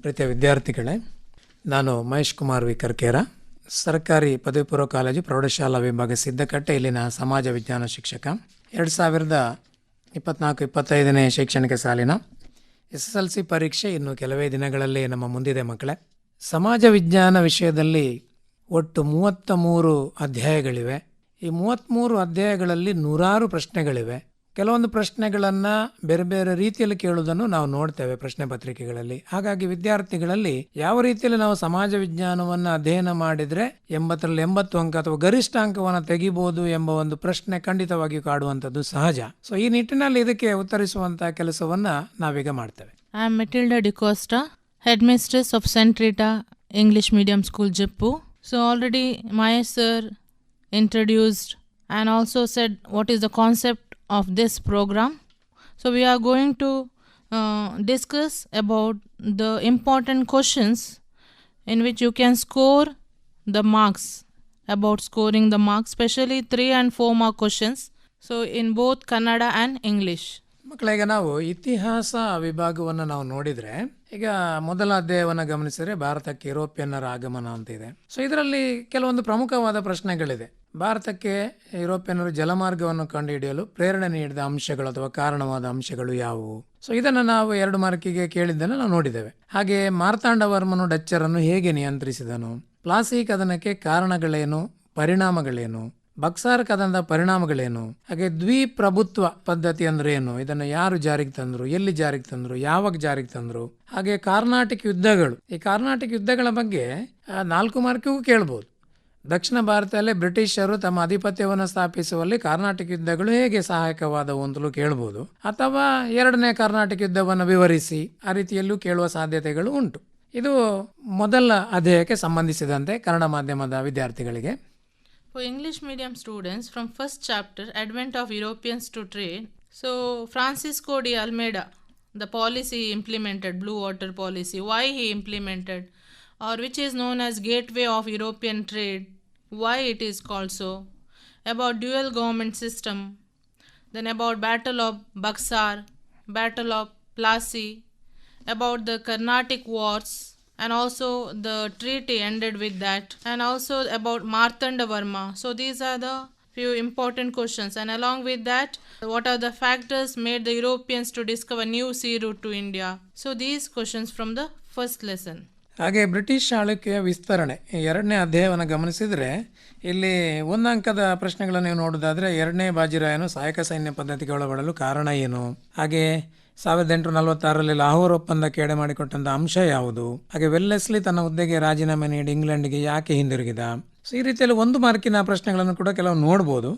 ಪ್ರೀತಿಯ ವಿದ್ಯಾರ್ಥಿಗಳೇ, ನಾನು ಮಹೇಶ್ ಕುಮಾರ್ ವಿ ಕರ್ಕೇರ ಸರ್ಕಾರಿ ಪದವಿ ಪೂರ್ವ ಕಾಲೇಜು ಪ್ರೌಢಶಾಲಾ ವಿಭಾಗ ಸಿದ್ದಕಟ್ಟೆ, ಇಲ್ಲಿನ ಸಮಾಜ ವಿಜ್ಞಾನ ಶಿಕ್ಷಕ. ಎರಡು ಸಾವಿರದ ಇಪ್ಪತ್ನಾಲ್ಕು ಇಪ್ಪತ್ತೈದನೇ ಶೈಕ್ಷಣಿಕ ಸಾಲಿನ ಎಸ್ ಎಸ್ ಎಲ್ ಸಿ ಪರೀಕ್ಷೆ ಇನ್ನು ಕೆಲವೇ ದಿನಗಳಲ್ಲಿ ನಮ್ಮ ಮುಂದಿದೆ ಮಕ್ಕಳೇ. ಸಮಾಜ ವಿಜ್ಞಾನ ವಿಷಯದಲ್ಲಿ ಒಟ್ಟು ಮೂವತ್ತ ಮೂರು ಅಧ್ಯಾಯಗಳಿವೆ. ಈ ಮೂವತ್ತ್ಮೂರು ಅಧ್ಯಾಯಗಳಲ್ಲಿ ನೂರಾರು ಪ್ರಶ್ನೆಗಳಿವೆ. ಕೆಲವೊಂದು ಪ್ರಶ್ನೆಗಳನ್ನು ಬೇರೆ ಬೇರೆ ರೀತಿಯಲ್ಲಿ ಕೇಳುವುದನ್ನು ನಾವು ನೋಡ್ತೇವೆ ಪ್ರಶ್ನೆ ಪತ್ರಿಕೆಗಳಲ್ಲಿ. ಹಾಗಾಗಿ ವಿದ್ಯಾರ್ಥಿಗಳಲ್ಲಿ ಯಾವ ರೀತಿಯಲ್ಲಿ ನಾವು ಸಮಾಜ ವಿಜ್ಞಾನವನ್ನು ಅಧ್ಯಯನ ಮಾಡಿದರೆ ಎಂಬತ್ತರಲ್ಲಿ ಎಂಬತ್ತು ಅಂಕ ಅಥವಾ ಗರಿಷ್ಠ ಅಂಕವನ್ನು ತೆಗಿಬಹುದು ಎಂಬ ಒಂದು ಪ್ರಶ್ನೆ ಖಂಡಿತವಾಗಿಯೂ ಕಾಡುವಂಥದ್ದು ಸಹಜ. ಸೊ ಈ ನಿಟ್ಟಿನಲ್ಲಿ ಇದಕ್ಕೆ ಉತ್ತರಿಸುವಂತಹ ಕೆಲಸವನ್ನು ನಾವೀಗ ಮಾಡ್ತೇವೆ. I am Matilda D'Costa head mistress of Saint Rita English medium school Jeppu so already my sir introduced and also said what is the concept of this program. So, we are going to uh, discuss about the important questions in which you can score the marks about scoring the marks, especially 3 and 4 mark questions. So, in both Kannada and English. ಮಕ್ಕಳೀಗ ನಾವು ಇತಿಹಾಸ ವಿಭಾಗವನ್ನು ನಾವು ನೋಡಿದರೆ ಈಗ ಮೊದಲ ಅಧ್ಯಾಯವನ್ನು ಗಮನಿಸಿದರೆ ಭಾರತಕ್ಕೆ ಯುರೋಪಿಯನ್ನರ ಆಗಮನ ಅಂತ ಇದೆ ಸೊ ಇದರಲ್ಲಿ ಕೆಲವೊಂದು ಪ್ರಮುಖವಾದ ಪ್ರಶ್ನೆಗಳಿದೆ ಭಾರತಕ್ಕೆ ಯುರೋಪಿಯನ್ನರು ಜಲಮಾರ್ಗವನ್ನು ಕಂಡುಹಿಡಿಯಲು ಪ್ರೇರಣೆ ನೀಡಿದ ಅಂಶಗಳು ಅಥವಾ ಕಾರಣವಾದ ಅಂಶಗಳು ಯಾವುವು? ಸೊ ಇದನ್ನು ನಾವು ಎರಡು ಮಾರ್ಕಿಗೆ ಕೇಳಿದ್ದನ್ನು ನಾವು ನೋಡಿದ್ದೇವೆ. ಹಾಗೆ ಮಾರ್ತಾಂಡವರ್ಮನು ಡಚ್ಚರನ್ನು ಹೇಗೆ ನಿಯಂತ್ರಿಸಿದನು? ಪ್ಲಾಸಿ ಕದನಕ್ಕೆ ಕಾರಣಗಳೇನು? ಪರಿಣಾಮಗಳೇನು? ಬಕ್ಸಾರ್ ಕದನದ ಪರಿಣಾಮಗಳೇನು? ಹಾಗೆ ದ್ವಿಪ್ರಭುತ್ವ ಪದ್ಧತಿ ಅಂದ್ರೆ ಏನು? ಇದನ್ನು ಯಾರು ಜಾರಿಗೆ ತಂದ್ರು? ಎಲ್ಲಿ ಜಾರಿಗೆ ತಂದ್ರು? ಯಾವಾಗ ಜಾರಿಗೆ ತಂದ್ರು? ಹಾಗೆ ಕಾರ್ನಾಟಕ ಯುದ್ಧಗಳು. ಈ ಕಾರ್ನಾಟಕ ಯುದ್ಧಗಳ ಬಗ್ಗೆ ನಾಲ್ಕು ಮಾರ್ಕಿಗೂ ಕೇಳ್ಬೋದು. ದಕ್ಷಿಣ ಭಾರತದಲ್ಲಿ ಬ್ರಿಟಿಷರು ತಮ್ಮ ಅಧಿಪತ್ಯವನ್ನು ಸ್ಥಾಪಿಸುವಲ್ಲಿ ಕರ್ನಾಟಕ ಯುದ್ಧಗಳು ಹೇಗೆ ಸಹಾಯಕವಾದವು ಅಂತಲೂ ಕೇಳಬಹುದು ಅಥವಾ ಎರಡನೇ ಕರ್ನಾಟಕ ಯುದ್ಧವನ್ನು ವಿವರಿಸಿ ಆ ರೀತಿಯಲ್ಲೂ ಕೇಳುವ ಸಾಧ್ಯತೆಗಳು ಉಂಟು. ಇದು ಮೊದಲ ಅಧ್ಯಾಯಕ್ಕೆ ಸಂಬಂಧಿಸಿದಂತೆ ಕನ್ನಡ ಮಾಧ್ಯಮದ ವಿದ್ಯಾರ್ಥಿಗಳಿಗೆ. For English medium students from first chapter advent of Europeans to trade so Francisco de Almeida the policy implemented blue water policy why he implemented or which is known as Gateway of European Trade, why it is called so, about dual government system, then about Battle of Baksar, Battle of Plassey, about the Carnatic Wars, and also the treaty ended with that, and also about Martanda Varma. So these are the few important questions, and along with that, what are the factors made the Europeans to discover new sea route to India? So these questions from the first lesson. ಹಾಗೆ British ಆಳ್ವಿಕೆಯ ವಿಸ್ತರಣೆ ಎರಡನೇ ಅಧ್ಯಾಯವನ್ನು ಗಮನಿಸಿದರೆ ಇಲ್ಲಿ ಒಂದು ಅಂಕದ ಪ್ರಶ್ನೆಗಳನ್ನು ನೀವು ನೋಡೋದಾದರೆ ಎರಡನೇ ಬಾಜಿರಾಯನು ಸಹಾಯಕ ಸೈನ್ಯ ಪದ್ಧತಿಗೆ ಒಳಗೊಳ್ಳಲು ಕಾರಣ ಏನು? ಹಾಗೆ ಸಾವಿರದ ಎಂಟು ನಲವತ್ತಾರರಲ್ಲಿ ಲಾಹೋರ್ ಒಪ್ಪಂದಕ್ಕೆ ಎಡೆ ಮಾಡಿಕೊಟ್ಟಂಥ ಅಂಶ ಯಾವುದು? ಹಾಗೆ ವೆಲ್ಲೆಸ್ಲಿ ತನ್ನ ಹುದ್ದೆಗೆ ರಾಜೀನಾಮೆ ನೀಡಿ ಇಂಗ್ಲೆಂಡ್ಗೆ ಯಾಕೆ ಹಿಂದಿರುಗಿದ? ಸೊ, ಈ ರೀತಿಯಲ್ಲಿ ಒಂದು ಮಾರ್ಕಿನ ಪ್ರಶ್ನೆಗಳನ್ನು ಕೂಡ ಕೆಲವು ನೋಡ್ಬೋದು.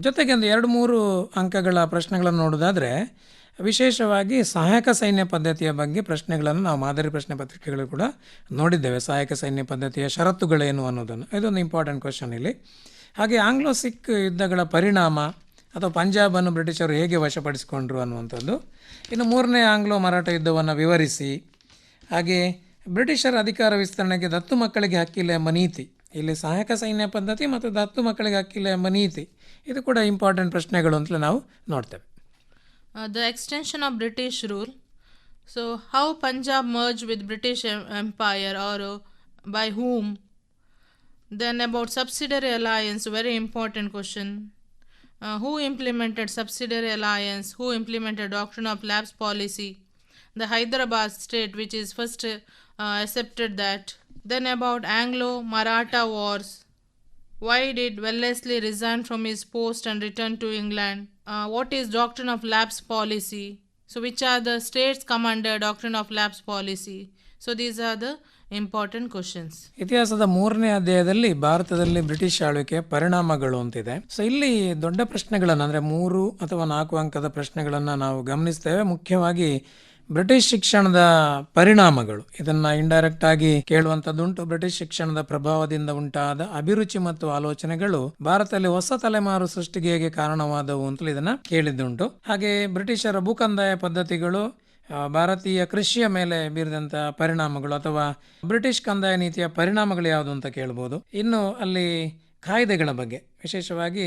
ಜೊತೆಗೆ ಒಂದು ಎರಡು ಮೂರು ಅಂಕಗಳ ಪ್ರಶ್ನೆಗಳನ್ನು ನೋಡೋದಾದ್ರೆ ವಿಶೇಷವಾಗಿ ಸಹಾಯಕ ಸೈನ್ಯ ಪದ್ಧತಿಯ ಬಗ್ಗೆ ಪ್ರಶ್ನೆಗಳನ್ನು ನಾವು ಮಾದರಿ ಪ್ರಶ್ನೆ ಪತ್ರಿಕೆಗಳು ಕೂಡ ನೋಡಿದ್ದೇವೆ. ಸಹಾಯಕ ಸೈನ್ಯ ಪದ್ಧತಿಯ ಷರತ್ತುಗಳೇನು ಅನ್ನೋದನ್ನು. ಇದೊಂದು ಇಂಪಾರ್ಟೆಂಟ್ ಕ್ವಶನ್ ಇಲ್ಲಿ. ಹಾಗೆ ಆಂಗ್ಲೋ ಸಿಖ್ ಯುದ್ಧಗಳ ಪರಿಣಾಮ ಅಥವಾ ಪಂಜಾಬನ್ನು ಬ್ರಿಟಿಷರು ಹೇಗೆ ವಶಪಡಿಸಿಕೊಂಡ್ರು ಅನ್ನುವಂಥದ್ದು. ಇನ್ನು ಮೂರನೇ ಆಂಗ್ಲೋ ಮರಾಠ ಯುದ್ಧವನ್ನು ವಿವರಿಸಿ. ಹಾಗೆ ಬ್ರಿಟಿಷರ ಅಧಿಕಾರ ವಿಸ್ತರಣೆಗೆ ದತ್ತು ಮಕ್ಕಳಿಗೆ ಹಕ್ಕಿಲ್ಲ ಎಂಬ ನೀತಿ. ಇಲ್ಲಿ ಸಹಾಯಕ ಸೈನ್ಯ ಪದ್ಧತಿ ಮತ್ತು ದತ್ತು ಮಕ್ಕಳಿಗೆ ಹಕ್ಕಿಲ್ಲ ಎಂಬ ನೀತಿ. ಇದು ಕೂಡ ಇಂಪಾರ್ಟೆಂಟ್ ಪ್ರಶ್ನೆಗಳು ಅಂತಲೇ ನಾವು ನೋಡ್ತೇವೆ. Uh, the extension of British rule. So, how Punjab merged with British Empire or uh, by whom? Then about subsidiary alliance, very important question. Uh, who implemented subsidiary alliance? Who implemented doctrine of lapse policy? The Hyderabad state, which is first uh, accepted that. Then about Anglo-Maratha wars. Why did Wellesley resign from his post and return to England? Uh, what is doctrine of lapse policy? So, which are the states come under doctrine of lapse policy? So, these are the important questions. ಇತಿಹಾಸದ ಮೂರನೇ ಅಧ್ಯಾಯದಲ್ಲಿ ಭಾರತದಲ್ಲಿ British ಆಳ್ವಿಕೆಯ ಪರಿಣಾಮಗಳು ಅಂತಿದೆ so ಇಲ್ಲಿ ದೊಡ್ಡ ಪ್ರಶ್ನೆಗಳನ್ನು ಅಂದರೆ ಮೂರು ಅಥವಾ ನಾಲ್ಕು ಅಂಕದ ಪ್ರಶ್ನೆಗಳನ್ನು ನಾವು ಗಮನಿಸ್ತೇವೆ ಮುಖ್ಯವಾಗಿ ಬ್ರಿಟಿಷ್ ಶಿಕ್ಷಣದ ಪರಿಣಾಮಗಳು. ಇದನ್ನ ಇಂಡೈರೆಕ್ಟ್ ಆಗಿ ಕೇಳುವಂತದ್ದುಂಟು ಬ್ರಿಟಿಷ್ ಶಿಕ್ಷಣದ ಪ್ರಭಾವದಿಂದ ಉಂಟಾದ ಅಭಿರುಚಿ ಮತ್ತು ಆಲೋಚನೆಗಳು ಭಾರತದಲ್ಲಿ ಹೊಸ ತಲೆಮಾರು ಸೃಷ್ಟಿಗೆ ಹೇಗೆ ಕಾರಣವಾದವು ಅಂತಲೂ ಇದನ್ನ ಕೇಳಿದ್ದುಂಟು. ಹಾಗೆ ಬ್ರಿಟಿಷರ ಭೂಕಂದಾಯ ಪದ್ಧತಿಗಳು ಭಾರತೀಯ ಕೃಷಿಯ ಮೇಲೆ ಬೀರಿದಂತಹ ಪರಿಣಾಮಗಳು ಅಥವಾ ಬ್ರಿಟಿಷ್ ಕಂದಾಯ ನೀತಿಯ ಪರಿಣಾಮಗಳು ಯಾವುದು ಅಂತ ಕೇಳ್ಬೋದು. ಇನ್ನು ಅಲ್ಲಿ ಕಾಯ್ದೆಗಳ ಬಗ್ಗೆ, ವಿಶೇಷವಾಗಿ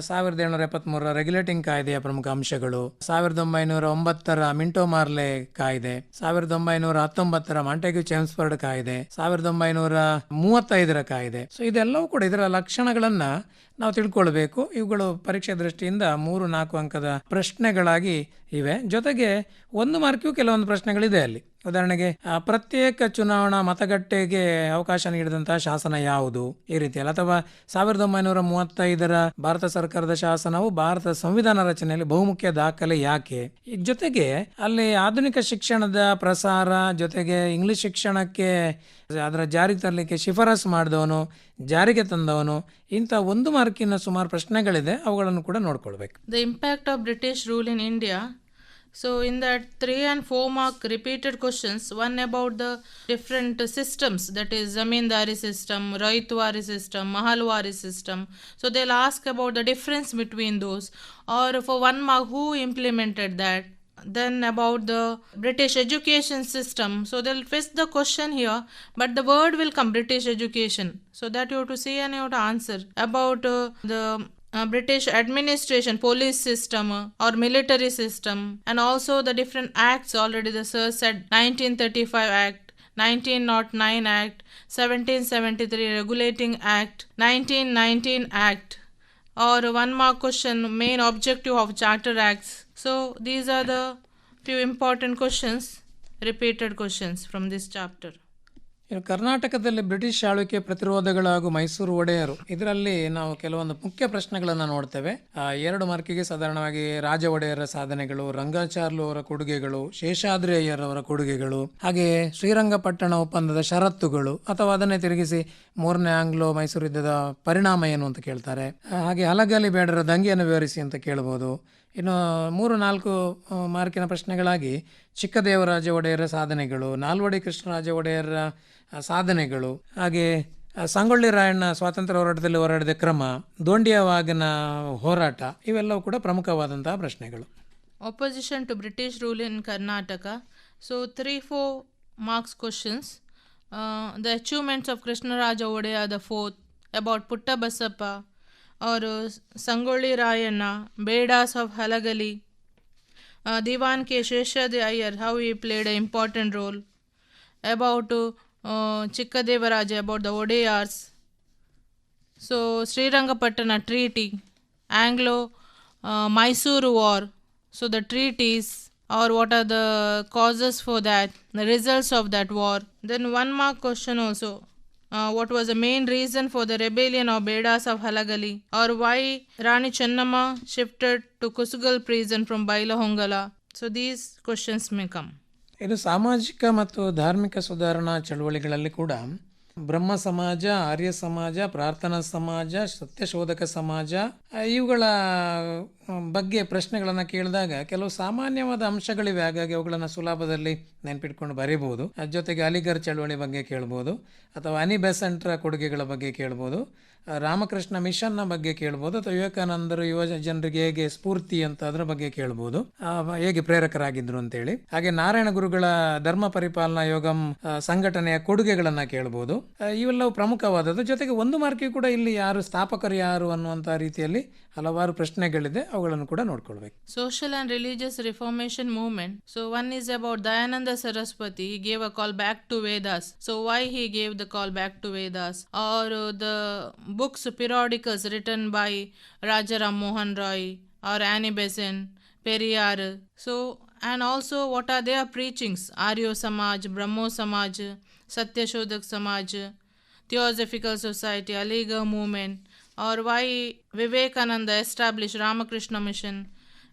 ಸಾವಿರದ ಏಳ್ನೂರ ಎಪ್ಪತ್ಮೂರರ ರೆಗ್ಯುಲೇಟಿಂಗ್ ಕಾಯ್ದೆಯ ಪ್ರಮುಖ ಅಂಶಗಳು, ಸಾವಿರದ ಒಂಬೈನೂರ ಒಂಬತ್ತರ ಮಿಂಟೋ ಮಾರ್ಲೆ ಕಾಯ್ದೆ, ಸಾವಿರದ ಒಂಬೈನೂರ ಹತ್ತೊಂಬತ್ತರ ಮಾಂಟೆಗ್ಯೂ ಚೇಮ್ಸ್ಫರ್ಡ್ ಕಾಯ್ದೆ, ಸಾವಿರದ ಒಂಬೈನೂರ ಮೂವತ್ತೈದರ ಕಾಯ್ದೆ. ಸೊ ಇದೆಲ್ಲವೂ ಕೂಡ ಇದರ ಲಕ್ಷಣಗಳನ್ನ ನಾವು ತಿಳ್ಕೊಳ್ಬೇಕು. ಇವುಗಳು ಪರೀಕ್ಷೆ ದೃಷ್ಟಿಯಿಂದ ಮೂರು ನಾಲ್ಕು ಅಂಕದ ಪ್ರಶ್ನೆಗಳಾಗಿ ಇವೆ. ಜೊತೆಗೆ ಒಂದು ಮಾರ್ಕ್ಯೂ ಕೆಲವೊಂದು ಪ್ರಶ್ನೆಗಳಿದೆ ಅಲ್ಲಿ. ಉದಾಹರಣೆಗೆ ಪ್ರತ್ಯೇಕ ಚುನಾವಣಾ ಮತಗಟ್ಟೆಗೆ ಅವಕಾಶ ನೀಡಿದಂತಹ ಶಾಸನ ಯಾವುದು? ಈ ರೀತಿಯಲ್ಲಿ. ಅಥವಾ ಸಾವಿರದ ಒಂಬೈನೂರ ಮೂವತ್ತೈದರ ಭಾರತ ಸರ್ಕಾರದ ಶಾಸನವು ಭಾರತ ಸಂವಿಧಾನ ರಚನೆಯಲ್ಲಿ ಬಹುಮುಖ್ಯ ದಾಖಲೆ ಯಾಕೆ? ಜೊತೆಗೆ, ಅಲ್ಲಿ ಆಧುನಿಕ ಶಿಕ್ಷಣದ ಪ್ರಸಾರ, ಜೊತೆಗೆ ಇಂಗ್ಲಿಷ್ ಶಿಕ್ಷಣಕ್ಕೆ, ಅದರ ಜಾರಿಗೆ ತರಲಿಕ್ಕೆ ಶಿಫಾರಸು ಮಾಡಿದವನು, ಜಾರಿಗೆ ತಂದವನು, ಇಂಥ ಒಂದು ಮಾರ್ಕಿನ ಸುಮಾರು ಪ್ರಶ್ನೆಗಳಿದೆ. ಅವುಗಳನ್ನು ಕೂಡ ನೋಡ್ಕೊಳ್ಬೇಕು. The impact of British rule in India. So, in that three and four mark repeated questions, one about the different systems that is Zamindari system, Raitwari system, Mahalwari system. So, they'll ask about the difference between those, or for one mark, who implemented that. Then about the British education system. So they'll twist the question here, but the word will come British education. So that you have to say and you have to answer about uh, the British administration, police system uh, or military system, and also the different acts. Already the sir said 1935 Act. 1909 Act, 1773 Regulating Act, 1919 Act, or one more question main objective of Charter Acts. So these are the few important questions, repeated questions from this chapter. ಇನ್ನು ಕರ್ನಾಟಕದಲ್ಲಿ British ಆಳ್ವಿಕೆ ಪ್ರತಿರೋಧಗಳು ಹಾಗೂ ಮೈಸೂರು ಒಡೆಯರು, ಇದರಲ್ಲಿ ನಾವು ಕೆಲವೊಂದು ಮುಖ್ಯ ಪ್ರಶ್ನೆಗಳನ್ನು ನೋಡ್ತೇವೆ. ಎರಡು ಮಾರ್ಕಿಗೆ ಸಾಧಾರಣವಾಗಿ ರಾಜ ಒಡೆಯರ ಸಾಧನೆಗಳು, ರಂಗಾಚಾರ್ಲು ಅವರ ಕೊಡುಗೆಗಳು ಶೇಷಾದ್ರಿ ಅಯ್ಯರವರ ಕೊಡುಗೆಗಳು, ಹಾಗೆ ಶ್ರೀರಂಗಪಟ್ಟಣ ಒಪ್ಪಂದದ ಷರತ್ತುಗಳು, ಅಥವಾ ಅದನ್ನೇ ತಿರುಗಿಸಿ ಮೂರನೇ ಆಂಗ್ಲೋ ಮೈಸೂರು ಯುದ್ಧದ ಪರಿಣಾಮ ಏನು ಅಂತ ಕೇಳ್ತಾರೆ. ಹಾಗೆ ಹಲಗಲಿ ಬೇಡರ ದಂಗೆಯನ್ನು ವಿವರಿಸಿ ಅಂತ ಕೇಳ್ಬೋದು. ಇನ್ನು ಮೂರು, ನಾಲ್ಕು ಮಾರ್ಕಿನ ಪ್ರಶ್ನೆಗಳಾಗಿ ಚಿಕ್ಕದೇವರಾಜ ಒಡೆಯರ ಸಾಧನೆಗಳು, ನಾಲ್ವಡಿ ಕೃಷ್ಣರಾಜ ಒಡೆಯರ ಸಾಧನೆಗಳು, ಹಾಗೆ ಸಂಗೊಳ್ಳಿ ರಾಯಣ್ಣ ಸ್ವಾತಂತ್ರ್ಯ ಹೋರಾಟದಲ್ಲಿ ಹೋರಾಡಿದ ಕ್ರಮ ದೋಂಡಿಯವಾಗನ ಹೋರಾಟ, ಇವೆಲ್ಲವೂ ಕೂಡ ಪ್ರಮುಖವಾದಂತಹ ಪ್ರಶ್ನೆಗಳು. Opposition to British rule in Karnataka so three four marks questions the achievements of Krishnaraja Wodeyar the fourth about Putta Putta और Sangolli Rayanna Bedas of Halagali Dewan K Seshadri Iyer how he played a important role about Chikkadevaraja about the Wodeyars so Srirangapatna treaty Anglo Mysore war so the treaties और what are the causes for that the result of that war then one mark question also Uh, what was the main reason for the rebellion of Bedas of Halagali, or why Rani Chennamma shifted to Kusugal prison from Bailahongala? So, these questions may come. ಇದು ಸಾಮಾಜಿಕ ಮತ್ತು ಧಾರ್ಮಿಕ ಸುಧಾರಣಾ ಚಳುವಳಿಗಳಲ್ಲಿ ಕೂಡ ಬ್ರಹ್ಮ ಸಮಾಜ, ಆರ್ಯ ಸಮಾಜ, ಪ್ರಾರ್ಥನಾ ಸಮಾಜ, ಸತ್ಯಶೋಧಕ ಸಮಾಜ ಇವುಗಳ ಬಗ್ಗೆ ಪ್ರಶ್ನೆಗಳನ್ನು ಕೇಳಿದಾಗ ಕೆಲವು ಸಾಮಾನ್ಯವಾದ ಅಂಶಗಳಿವೆ. ಹಾಗಾಗಿ ಅವುಗಳನ್ನು ಸುಲಭದಲ್ಲಿ ನೆನ್ಪಿಟ್ಕೊಂಡು ಬರೀಬಹುದು. ಜೊತೆಗೆ ಅಲಿಗರ್ ಚಳವಳಿ ಬಗ್ಗೆ ಕೇಳ್ಬೋದು, ಅಥವಾ ಅನಿ ಬೆಸೆಂಟ್ರ ಕೊಡುಗೆಗಳ ಬಗ್ಗೆ ಕೇಳ್ಬೋದು. ರಾಮಕೃಷ್ಣ ಮಿಷನ್ನ ಬಗ್ಗೆ ಕೇಳ್ಬೋದು ಅಥವಾ ವಿವೇಕಾನಂದರು ಯುವ ಜನರಿಗೆ ಹೇಗೆ ಸ್ಫೂರ್ತಿ ಅಂತ ಅದರ ಬಗ್ಗೆ ಕೇಳ್ಬೋದು. ಹೇಗೆ ಪ್ರೇರಕರಾಗಿದ್ರು ಅಂತೇಳಿ. ಹಾಗೆ ನಾರಾಯಣ ಗುರುಗಳ ಧರ್ಮ ಪರಿಪಾಲನಾ ಯೋಗಂ ಸಂಘಟನೆಯ ಕೊಡುಗೆಗಳನ್ನ ಕೇಳ್ಬೋದು. ಇವೆಲ್ಲವೂ ಪ್ರಮುಖವಾದದ್ದು. ಜೊತೆಗೆ ಒಂದು ಮಾರ್ಕಿ ಕೂಡ ಇಲ್ಲಿ ಯಾರು ಸ್ಥಾಪಕರು ಯಾರು ಅನ್ನುವಂಥ ರೀತಿಯಲ್ಲಿ ಹಲವಾರು ಪ್ರಶ್ನೆಗಳಿದೆ. ಅವುಗಳನ್ನು ಕೂಡ ನೋಡ್ಕೊಳ್ಬೇಕು. Social and religious reformation movement so one is about Dayananda Saraswati gave a call back to Vedas so why he gave the call back to Vedas or Or books periodicals written by Rajaram Mohan Roy or Annie Besant, Periyar. So and also what are their preachings? Aryo Samaj, Brahmo Samaj, Satya Shodhak Samaj, Theosophical Society, Aligarh movement, or why Vivekananda established Ramakrishna Mission,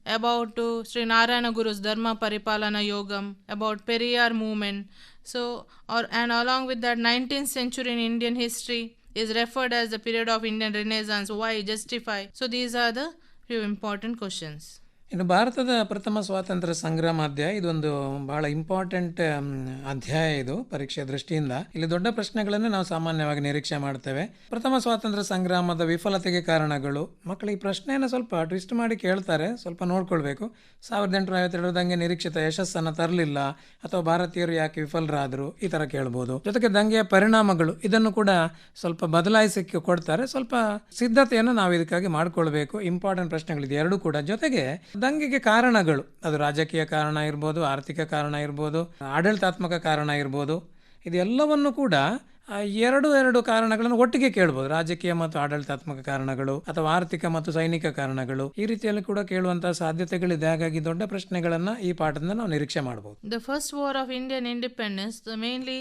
about Sri Narayana Guru's Dharma Paripalana Yogam, about Periyar movement. So, or and along with that, 19th century in Indian history is referred as the period of Indian Renaissance. Why justify? So these are the few important questions. ಇನ್ನು ಭಾರತದ ಪ್ರಥಮ ಸ್ವಾತಂತ್ರ್ಯ ಸಂಗ್ರಾಮ ಅಧ್ಯಾಯ ಇದೊಂದು ಬಹಳ important ಅಧ್ಯಾಯ ಇದು ಪರೀಕ್ಷೆ ದೃಷ್ಟಿಯಿಂದ. ಇಲ್ಲಿ ದೊಡ್ಡ ಪ್ರಶ್ನೆಗಳನ್ನು ನಾವು ಸಾಮಾನ್ಯವಾಗಿ ನಿರೀಕ್ಷೆ ಮಾಡ್ತೇವೆ. ಪ್ರಥಮ ಸ್ವಾತಂತ್ರ್ಯ ಸಂಗ್ರಾಮದ ವಿಫಲತೆಗೆ ಕಾರಣಗಳು. ಮಕ್ಕಳಿಗೆ ಪ್ರಶ್ನೆಯನ್ನು ಸ್ವಲ್ಪ ಟ್ವಿಸ್ಟ್ ಮಾಡಿ ಕೇಳ್ತಾರೆ, ಸ್ವಲ್ಪ ನೋಡ್ಕೊಳ್ಬೇಕು. ಸಾವಿರದ ಎಂಟುನೂರ ಐವತ್ತೆರಡರದಂಗೆ ನಿರೀಕ್ಷಿತ ಯಶಸ್ಸನ್ನು ತರಲಿಲ್ಲ, ಅಥವಾ ಭಾರತೀಯರು ಯಾಕೆ ವಿಫಲರಾದರು, ಈ ಥರ ಕೇಳ್ಬೋದು. ಜೊತೆಗೆ ದಂಗೆಯ ಪರಿಣಾಮಗಳು, ಇದನ್ನು ಕೂಡ ಸ್ವಲ್ಪ ಬದಲಾಯಿಸಕ್ಕೆ ಕೊಡ್ತಾರೆ. ಸ್ವಲ್ಪ ಸಿದ್ಧತೆಯನ್ನು ನಾವು ಇದಕ್ಕಾಗಿ ಮಾಡ್ಕೊಳ್ಬೇಕು. ಇಂಪಾರ್ಟೆಂಟ್ ಪ್ರಶ್ನೆಗಳಿದೆ, ಎರಡೂ ಕೂಡ. ಜೊತೆಗೆ ದಂಗೆಗೆ ಕಾರಣಗಳು. ಅದು ರಾಜಕೀಯ ಕಾರಣ ಇರ್ಬೋದು, ಆರ್ಥಿಕ ಕಾರಣ ಇರ್ಬೋದು, ಆಡಳಿತಾತ್ಮಕ ಕಾರಣ ಇರ್ಬೋದು. ಇದೆಲ್ಲವನ್ನು ಕೂಡ ಎರಡು ಎರಡು ಕಾರಣಗಳನ್ನು ಒಟ್ಟಿಗೆ ಕೇಳ್ಬೋದು. ರಾಜಕೀಯ ಮತ್ತು ಆಡಳಿತಾತ್ಮಕ ಕಾರಣಗಳು ಅಥವಾ ಆರ್ಥಿಕ ಮತ್ತು ಸೈನಿಕ ಕಾರಣಗಳು. ಈ ರೀತಿಯಲ್ಲಿ ಕೂಡ ಕೇಳುವಂತಹ ಸಾಧ್ಯತೆಗಳಿದೆ. ಹಾಗಾಗಿ ದೊಡ್ಡ ಪ್ರಶ್ನೆಗಳನ್ನ ಈ ಪಾಠದಿಂದ ನಾವು ನಿರೀಕ್ಷೆ ಮಾಡಬಹುದು the first war of Indian independence mainly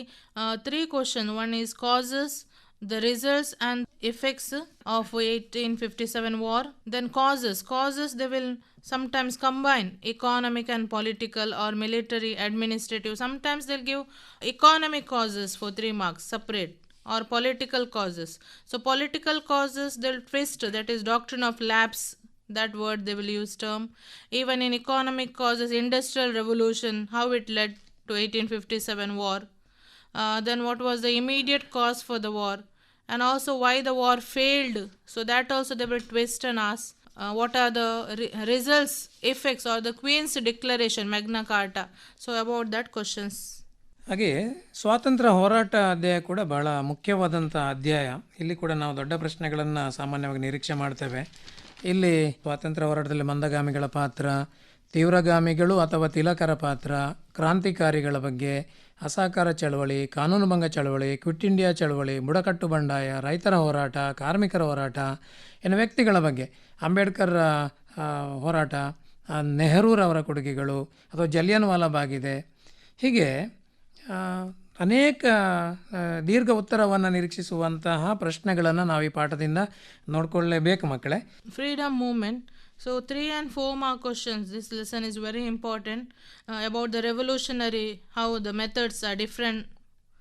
three question one is causes the results and effects of 1857 war. Then causes. Causes they will sometimes combine economic and political or military administrative. Sometimes they'll give economic causes for three marks separate or political causes. So political causes they'll twist that is doctrine of lapse that word they will use term even in economic causes industrial revolution how it led to 1857 war uh, then what was the immediate cause for the war and also why the war failed so that also they will twist and ask uh, what are the re- results effects or the queen's declaration magna carta so about that questions ಹಾಗೆ ಸ್ವಾತಂತ್ರ್ಯ ಹೋರಾಟ ಅಧ್ಯಾಯ ಕೂಡ ಬಹಳ ಮುಖ್ಯವಾದಂಥ ಅಧ್ಯಾಯ ಇಲ್ಲಿ ಕೂಡ ನಾವು ದೊಡ್ಡ ಪ್ರಶ್ನೆಗಳನ್ನು ಸಾಮಾನ್ಯವಾಗಿ ನಿರೀಕ್ಷೆ ಮಾಡ್ತೇವೆ ಇಲ್ಲಿ ಸ್ವಾತಂತ್ರ್ಯ ಹೋರಾಟದಲ್ಲಿ ಮಂದಗಾಮಿಗಳ ಪಾತ್ರ ತೀವ್ರಗಾಮಿಗಳು ಅಥವಾ ತಿಲಕರ ಪಾತ್ರ ಕ್ರಾಂತಿಕಾರಿಗಳ ಬಗ್ಗೆ ಅಸಹಕಾರ ಚಳವಳಿ ಕಾನೂನುಭಂಗ ಚಳವಳಿ, ಕ್ವಿಟ್ ಇಂಡಿಯಾ ಚಳವಳಿ, ಬುಡಕಟ್ಟು ಬಂಡಾಯ, ರೈತರ ಹೋರಾಟ, ಕಾರ್ಮಿಕರ ಹೋರಾಟ, ಇನ್ನು ವ್ಯಕ್ತಿಗಳ ಬಗ್ಗೆ. ಅಂಬೇಡ್ಕರ್ ಹೋರಾಟ ನೆಹರೂರವರ ಕೊಡುಗೆಗಳು ಅಥವಾ ಜಲಿಯನ್ ವಾಲಾಬಾಗಿದೆ ಹೀಗೆ ಅನೇಕ ದೀರ್ಘ ಉತ್ತರವನ್ನು ನಿರೀಕ್ಷಿಸುವಂತಹ ಪ್ರಶ್ನೆಗಳನ್ನು ನಾವು ಈ ಪಾಠದಿಂದ ನೋಡಿಕೊಳ್ಳೇಬೇಕು ಮಕ್ಕಳೇ. Freedom movement so three and four mark questions. This lesson is very important uh, about the revolutionary how the methods are different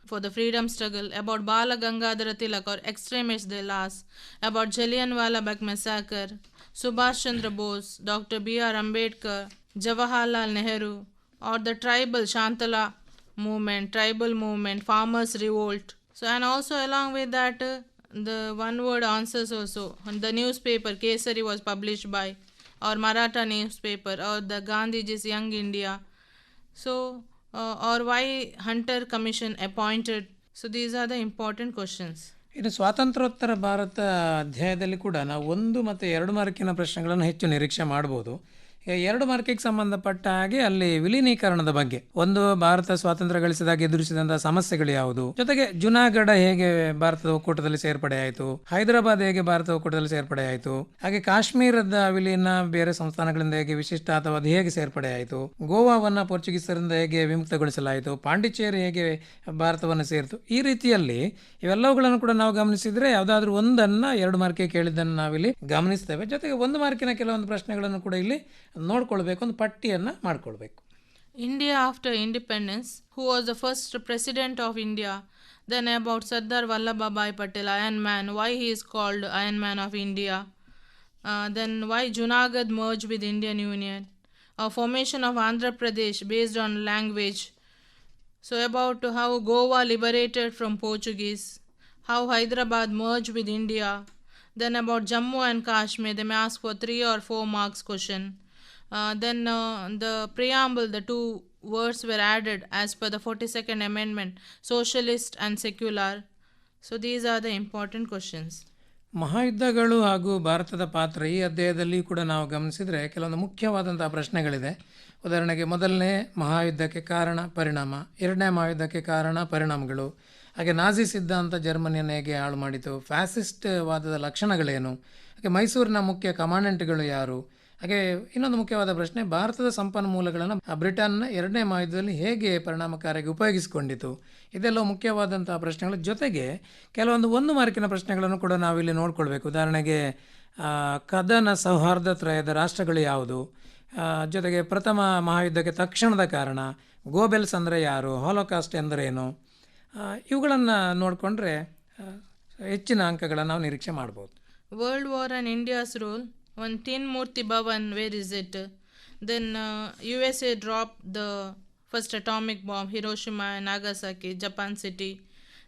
for the freedom struggle about bala gangadhara tilak or extremists they last about jallianwala bagh massacre subhash chandra bose dr b.r ambedkar jawaharlal nehru or the tribal shantala movement tribal movement farmers revolt. So and also along with that uh, the one word answers also. On the newspaper kesari was published by or maratha newspaper or the gandhiji's young india so uh, or why hunter commission appointed so these are the important questions ಇನ್ನು ಸ್ವಾತಂತ್ರ್ಯೋತ್ತರ ಭಾರತ ಅಧ್ಯಾಯದಲ್ಲಿ ಕೂಡ ನಾವು ಒಂದು ಮತ್ತು ಎರಡು ಮಾರ್ಕಿನ ಪ್ರಶ್ನೆಗಳನ್ನು ಹೆಚ್ಚು ನಿರೀಕ್ಷೆ ಮಾಡ್ಬೋದು ಎರಡು ಮಾರ್ಕಿಗೆ ಸಂಬಂಧಪಟ್ಟ ಹಾಗೆ ಅಲ್ಲಿ ವಿಲೀನೀಕರಣದ ಬಗ್ಗೆ ಒಂದು ಭಾರತ ಸ್ವಾತಂತ್ರ್ಯ ಗಳಿಸಿದಾಗ ಎದುರಿಸಿದಂತಹ ಸಮಸ್ಯೆಗಳು ಯಾವುದು? ಜೊತೆಗೆ ಜುನಾಗಢ ಹೇಗೆ ಭಾರತದ ಒಕ್ಕೂಟದಲ್ಲಿ ಸೇರ್ಪಡೆ ಆಯಿತು? ಹೈದರಾಬಾದ್ ಹೇಗೆ ಭಾರತ ಒಕ್ಕೂಟದಲ್ಲಿ ಸೇರ್ಪಡೆ ಆಯಿತು? ಹಾಗೆ ಕಾಶ್ಮೀರದ ವಿಲೀನ ಬೇರೆ ಸಂಸ್ಥಾನಗಳಿಂದ ಹೇಗೆ ವಿಶಿಷ್ಟ ಅಥವಾ ಅದು ಹೇಗೆ ಸೇರ್ಪಡೆ ಆಯಿತು? ಗೋವಾವನ್ನ ಪೋರ್ಚುಗೀಸರಿಂದ ಹೇಗೆ ವಿಮುಕ್ತಗೊಳಿಸಲಾಯಿತು? ಪಾಂಡಿಚೇರಿ ಹೇಗೆ ಭಾರತವನ್ನು ಸೇರಿತು? ಈ ರೀತಿಯಲ್ಲಿ ಇವೆಲ್ಲವುಗಳನ್ನು ಕೂಡ ನಾವು ಗಮನಿಸಿದ್ರೆ ಯಾವುದಾದ್ರೂ ಒಂದನ್ನ ಎರಡು ಮಾರ್ಕೆ ಕೇಳಿದ್ದನ್ನು ನಾವಿಲ್ಲಿ ಗಮನಿಸ್ತೇವೆ. ಜೊತೆಗೆ ಒಂದು ಮಾರ್ಕಿನ ಕೆಲವೊಂದು ಪ್ರಶ್ನೆಗಳನ್ನು ಕೂಡ ಇಲ್ಲಿ ನೋಡ್ಕೊಳ್ಬೇಕು ಒಂದು ಪಟ್ಟಿಯನ್ನ ಮಾಡ್ಕೊಳ್ಬೇಕು India after independence, who was the first president of India, then about Sardar Vallabhbhai Patel, Iron Man, why he is called Iron Man of India, uh, then why Junagadh merged with Indian Union, a formation of Andhra Pradesh based on language, so about how Goa liberated from Portuguese, how Hyderabad merged with India, then about Jammu and Kashmir, they may ask for three or four marks question. Uh, then uh, the preamble, the two words were added as per the 42nd Amendment, socialist and secular. So these are the important questions. ಮಹಾಯುದ್ಧಗಳು ಹಾಗೂ ಭಾರತದ ಪಾತ್ರ ಈ ಅಧ್ಯಾಯದಲ್ಲಿ ಕೂಡ ನಾವು ಗಮನಿಸಿದರೆ ಕೆಲವೊಂದು ಮುಖ್ಯವಾದಂಥ ಪ್ರಶ್ನೆಗಳಿದೆ ಉದಾಹರಣೆಗೆ ಮೊದಲನೇ ಮಹಾಯುದ್ಧಕ್ಕೆ ಕಾರಣ ಪರಿಣಾಮ ಎರಡನೇ ಮಹಾಯುದ್ಧಕ್ಕೆ ಕಾರಣ ಪರಿಣಾಮಗಳು ಹಾಗೆ ನಾಜಿ ಸಿದ್ಧಾಂತ ಜರ್ಮನಿಯನ್ನು ಹೇಗೆ ಹಾಳು ಮಾಡಿತು ಫ್ಯಾಸಿಸ್ಟ್ ವಾದದ ಲಕ್ಷಣಗಳೇನು ಹಾಗೆ ಮೈಸೂರಿನ ಮುಖ್ಯ ಕಮಾಂಡೆಂಟ್ಗಳು ಯಾರು ಹಾಗೆ ಇನ್ನೊಂದು ಮುಖ್ಯವಾದ ಪ್ರಶ್ನೆ, ಭಾರತದ ಸಂಪನ್ಮೂಲಗಳನ್ನು ಬ್ರಿಟನ್ನ ಎರಡನೇ ಮಹಾಯುದ್ಧದಲ್ಲಿ ಹೇಗೆ ಪರಿಣಾಮಕಾರಿಯಾಗಿ ಉಪಯೋಗಿಸಿಕೊಂಡಿತು? ಇದೆಲ್ಲ ಮುಖ್ಯವಾದಂತಹ ಪ್ರಶ್ನೆಗಳ ಜೊತೆಗೆ ಕೆಲವೊಂದು ಒಂದು ಮಾರ್ಕಿನ ಪ್ರಶ್ನೆಗಳನ್ನು ಕೂಡ ನಾವಿಲ್ಲಿ ನೋಡ್ಕೊಳ್ಬೇಕು. ಉದಾಹರಣೆಗೆ ಕದನ ಕದನ ಸೌಹಾರ್ದತ್ರಯದ ರಾಷ್ಟ್ರಗಳು ಯಾವುದು? ಜೊತೆಗೆ ಪ್ರಥಮ ಮಹಾಯುದ್ಧಕ್ಕೆ ತಕ್ಷಣದ ಕಾರಣ ಗೋಬೆಲ್ಸ್ ಅಂದರೆ ಯಾರು? ಹಾಲೋಕಾಸ್ಟ್ ಎಂದರೇನು? ಇವುಗಳನ್ನು ನೋಡಿಕೊಂಡ್ರೆ ಹೆಚ್ಚಿನ ಅಂಕಗಳನ್ನು ನಾವು ನಿರೀಕ್ಷೆ ಮಾಡ್ಬೋದು. World war and India's role. One Tin Murti Bhavan, where is it? then uh, usa dropped the first atomic bomb hiroshima and nagasaki japan city.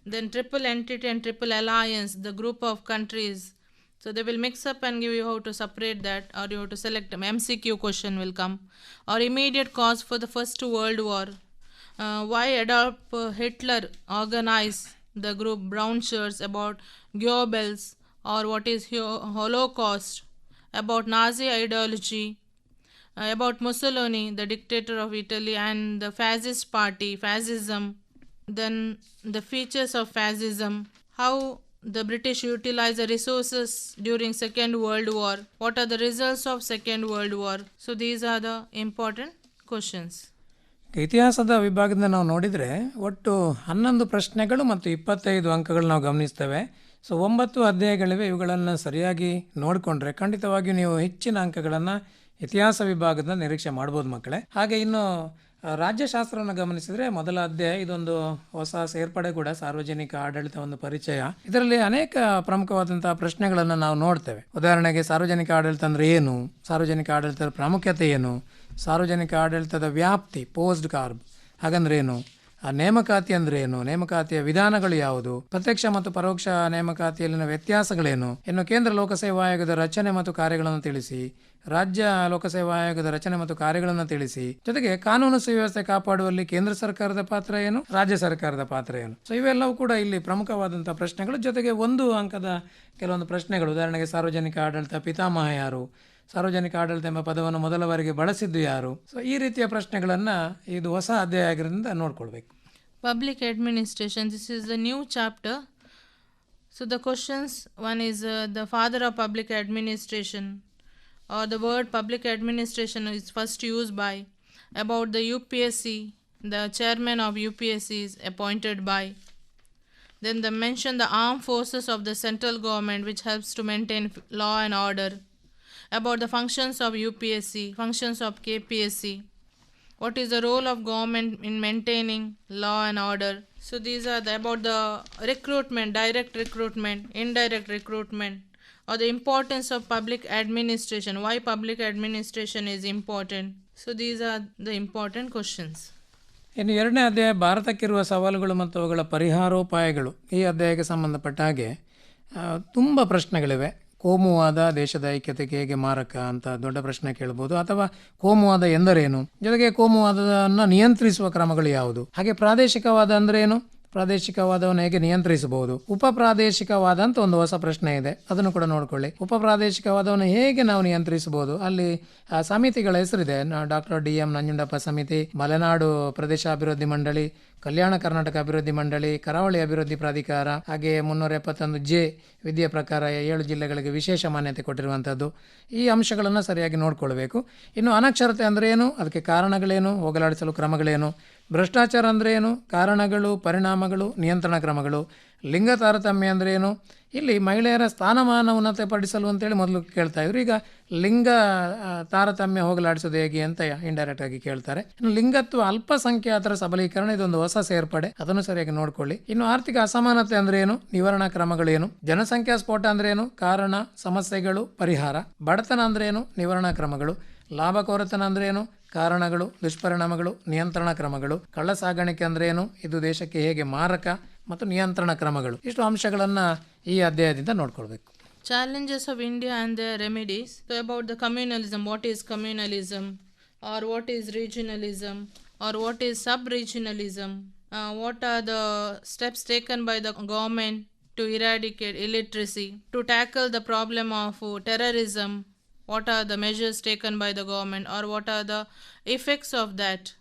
Then triple entity and triple alliance the group of countries. So they will mix up and give you how to separate that or you have to select them. Mcq question will come. Or immediate cause for the first world war. Uh, why Adolf uh, Hitler organized the group Brown Shirts about Goebbels or what is Holocaust, about Nazi ideology, uh, about Mussolini, the dictator of Italy, and the fascist party, fascism, then the features of fascism, how the British utilized the resources during Second World War, what are the results of Second World War. So these are the important questions. ಇತಿಹಾಸದ ವಿಭಾಗದಿಂದ ನಾವು ನೋಡಿದರೆ ಒಟ್ಟು ಹನ್ನೊಂದು ಪ್ರಶ್ನೆಗಳು ಮತ್ತು ಇಪ್ಪತ್ತೈದು ಅಂಕಗಳು ನಾವು ಗಮನಿಸ್ತೇವೆ ಸೊ ಒಂಬತ್ತು ಅಧ್ಯಾಯಗಳಿವೆ. ಇವುಗಳನ್ನು ಸರಿಯಾಗಿ ನೋಡಿಕೊಂಡ್ರೆ ಖಂಡಿತವಾಗಿಯೂ ನೀವು ಹೆಚ್ಚಿನ ಅಂಕಗಳನ್ನು ಇತಿಹಾಸ ವಿಭಾಗದ ನಿರೀಕ್ಷೆ ಮಾಡ್ಬೋದು ಮಕ್ಕಳೇ. ಹಾಗೆ ಇನ್ನು ರಾಜ್ಯಶಾಸ್ತ್ರವನ್ನು ಗಮನಿಸಿದರೆ ಮೊದಲ ಅಧ್ಯಾಯ ಇದೊಂದು ಹೊಸ ಸೇರ್ಪಡೆ ಕೂಡ, ಸಾರ್ವಜನಿಕ ಆಡಳಿತ ಒಂದು ಪರಿಚಯ. ಇದರಲ್ಲಿ ಅನೇಕ ಪ್ರಮುಖವಾದಂತಹ ಪ್ರಶ್ನೆಗಳನ್ನು ನಾವು ನೋಡ್ತೇವೆ. ಉದಾಹರಣೆಗೆ, ಸಾರ್ವಜನಿಕ ಆಡಳಿತ ಅಂದರೆ ಏನು? ಸಾರ್ವಜನಿಕ ಆಡಳಿತದ ಪ್ರಾಮುಖ್ಯತೆ ಏನು? ಸಾರ್ವಜನಿಕ ಆಡಳಿತದ ವ್ಯಾಪ್ತಿ, ಪೋಸ್ಟ್ ಕಾರ್ಬ್ ಹಾಗಂದ್ರೆ ಏನು? ಆ ನೇಮಕಾತಿ ಅಂದ್ರೆ ಏನು? ನೇಮಕಾತಿಯ ವಿಧಾನಗಳು ಯಾವುದು? ಪ್ರತ್ಯಕ್ಷ ಮತ್ತು ಪರೋಕ್ಷ ನೇಮಕಾತಿಯಲ್ಲಿನ ವ್ಯತ್ಯಾಸಗಳೇನು? ಇನ್ನು ಕೇಂದ್ರ ಲೋಕಸೇವಾ ಆಯೋಗದ ರಚನೆ ಮತ್ತು ಕಾರ್ಯಗಳನ್ನು ತಿಳಿಸಿ, ರಾಜ್ಯ ಲೋಕಸೇವಾ ಆಯೋಗದ ರಚನೆ ಮತ್ತು ಕಾರ್ಯಗಳನ್ನು ತಿಳಿಸಿ. ಜೊತೆಗೆ ಕಾನೂನು ಸುವ್ಯವಸ್ಥೆ ಕಾಪಾಡುವಲ್ಲಿ ಕೇಂದ್ರ ಸರ್ಕಾರದ ಪಾತ್ರ ಏನು? ರಾಜ್ಯ ಸರ್ಕಾರದ ಪಾತ್ರ ಏನು? ಸೊ ಇವೆಲ್ಲವೂ ಕೂಡ ಇಲ್ಲಿ ಪ್ರಮುಖವಾದಂತಹ ಪ್ರಶ್ನೆಗಳು. ಜೊತೆಗೆ ಒಂದು ಅಂಕದ ಕೆಲವೊಂದು ಪ್ರಶ್ನೆಗಳು. ಉದಾಹರಣೆಗೆ ಸಾರ್ವಜನಿಕ ಆಡಳಿತ ಪಿತಾಮಹ ಯಾರು? ಸಾರ್ವಜನಿಕ ಆಡಳಿತ ಎಂಬ ಪದವನ್ನು ಮೊದಲ ಬಳಸಿದ್ದು ಯಾರು? ಸೊ ಈ ರೀತಿಯ ಪ್ರಶ್ನೆಗಳನ್ನು ಇದು ಹೊಸ ಅಧ್ಯಾಯ ಆಗಿರೋದ್ರಿಂದ ನೋಡ್ಕೊಳ್ಬೇಕು. Public administration. This is the new chapter. So the questions one is uh, the father of public administration, or the word public administration is first used by about the UPSC. The chairman of UPSC is appointed by. Then they mention the armed forces of the central government, which helps to maintain law and order. About the functions of UPSC, functions of KPSC, what is the role of government in maintaining law and order so these are the, about the recruitment direct recruitment indirect recruitment or the importance of public administration why public administration is important so these are the important questions ಇನ್ನು ಎರಡನೇ ಅಧ್ಯಾಯ ಭಾರತಕ್ಕಿರುವ ಸವಾಲುಗಳು ಮತ್ತು ಅವುಗಳ ಪರಿಹಾರೋಪಾಯಗಳು ಈ ಅಧ್ಯಾಯಕ್ಕೆ ಸಂಬಂಧಪಟ್ಟ ಹಾಗೆ ತುಂಬ ಪ್ರಶ್ನೆಗಳಿವೆ ಕೋಮುವಾದ ದೇಶದ ಐಕ್ಯತೆಗೆ ಹೇಗೆ ಮಾರಕ ಅಂತ ದೊಡ್ಡ ಪ್ರಶ್ನೆ ಕೇಳ್ಬೋದು. ಅಥವಾ ಕೋಮುವಾದ ಎಂದರೇನು? ಜೊತೆಗೆ ಕೋಮುವಾದವನ್ನು ನಿಯಂತ್ರಿಸುವ ಕ್ರಮಗಳು ಯಾವುದು? ಹಾಗೆ ಪ್ರಾದೇಶಿಕವಾದ ಅಂದ್ರೆ ಏನು? ಪ್ರಾದೇಶಿಕವಾದವನ್ನು ಹೇಗೆ ನಿಯಂತ್ರಿಸಬಹುದು? ಉಪ ಪ್ರಾದೇಶಿಕವಾದ ಒಂದು ಹೊಸ ಪ್ರಶ್ನೆ ಇದೆ. ಅದನ್ನು ಕೂಡ ನೋಡಿಕೊಳ್ಳಿ. ಉಪ ಪ್ರಾದೇಶಿಕವಾದವನ್ನು ಹೇಗೆ ನಾವು ನಿಯಂತ್ರಿಸಬಹುದು? ಅಲ್ಲಿ ಸಮಿತಿಗಳ ಹೆಸರಿದೆ. ಡಾಕ್ಟರ್ ಡಿ ಎಂ ನಂಜುಂಡಪ್ಪ ಸಮಿತಿ, ಮಲೆನಾಡು ಪ್ರದೇಶ ಅಭಿವೃದ್ಧಿ ಮಂಡಳಿ, ಕಲ್ಯಾಣ ಕರ್ನಾಟಕ ಅಭಿವೃದ್ಧಿ ಮಂಡಳಿ, ಕರಾವಳಿ ಅಭಿವೃದ್ಧಿ ಪ್ರಾಧಿಕಾರ, ಹಾಗೆ ಮುನ್ನೂರ ಎಪ್ಪತ್ತೊಂದು ಜೆ ವಿದ್ಯೆ ಪ್ರಕಾರ ಏಳು ಜಿಲ್ಲೆಗಳಿಗೆ ವಿಶೇಷ ಮಾನ್ಯತೆ ಕೊಟ್ಟಿರುವಂಥದ್ದು ಈ ಅಂಶಗಳನ್ನು ಸರಿಯಾಗಿ ನೋಡಿಕೊಳ್ಬೇಕು. ಇನ್ನು ಅನಕ್ಷರತೆ ಅಂದರೆ ಏನು? ಅದಕ್ಕೆ ಕಾರಣಗಳೇನು? ಹೋಗಲಾಡಿಸಲು ಕ್ರಮಗಳೇನು? ಭ್ರಷ್ಟಾಚಾರ ಅಂದರೆ ಏನು? ಕಾರಣಗಳು, ಪರಿಣಾಮಗಳು, ನಿಯಂತ್ರಣ ಕ್ರಮಗಳು. ಲಿಂಗ ತಾರತಮ್ಯ ಅಂದರೆ ಏನು? ಇಲ್ಲಿ ಮಹಿಳೆಯರ ಸ್ಥಾನಮಾನ ಉನ್ನತೆ ಪಡಿಸಲು ಅಂತೇಳಿ ಮೊದಲು ಕೇಳ್ತಾ ಇದ್ರು. ಈಗ ಲಿಂಗ ತಾರತಮ್ಯ ಹೋಗಲಾಡಿಸೋದು ಹೇಗೆ ಅಂತ ಇಂಡೈರೆಕ್ಟ್ ಆಗಿ ಕೇಳ್ತಾರೆ. ಇನ್ನು ಲಿಂಗತ್ವ ಅಲ್ಪಸಂಖ್ಯಾತರ ಸಬಲೀಕರಣ ಇದೊಂದು ಹೊಸ ಸೇರ್ಪಡೆ. ಅದನ್ನು ಸರಿಯಾಗಿ ನೋಡ್ಕೊಳ್ಳಿ. ಇನ್ನು ಆರ್ಥಿಕ ಅಸಮಾನತೆ ಅಂದ್ರೆ ಏನು? ನಿವಾರಣಾ ಕ್ರಮಗಳೇನು ಜನಸಂಖ್ಯಾ ಸ್ಫೋಟ ಅಂದ್ರೆ ಏನು? ಕಾರಣ, ಸಮಸ್ಯೆಗಳು, ಪರಿಹಾರ. ಬಡತನ ಅಂದ್ರೆ ಏನು? ನಿವಾರಣಾ ಕ್ರಮಗಳು. ಲಾಭ ಕೊರತನ ಅಂದ್ರೆ ಏನು? ಕಾರಣಗಳು, ದುಷ್ಪರಿಣಾಮಗಳು, ನಿಯಂತ್ರಣ ಕ್ರಮಗಳು. ಕಳ್ಳ ಸಾಗಾಣಿಕೆ ಅಂದ್ರೇನು ಇದು ದೇಶಕ್ಕೆ ಹೇಗೆ ಮಾರಕ ಮತ್ತು ನಿಯಂತ್ರಣ ಕ್ರಮಗಳು. ಇಷ್ಟು ಅಂಶಗಳನ್ನು ಈ ಅಧ್ಯಾಯದಿಂದ ನೋಡ್ಕೊಳ್ಬೇಕು. Challenges of India and remedies about the communalism what is communalism or what is regionalism or what is sub regionalism what are the steps taken by the government to eradicate illiteracy to tackle the problem of terrorism what are the measures taken by the government or what are the effects of that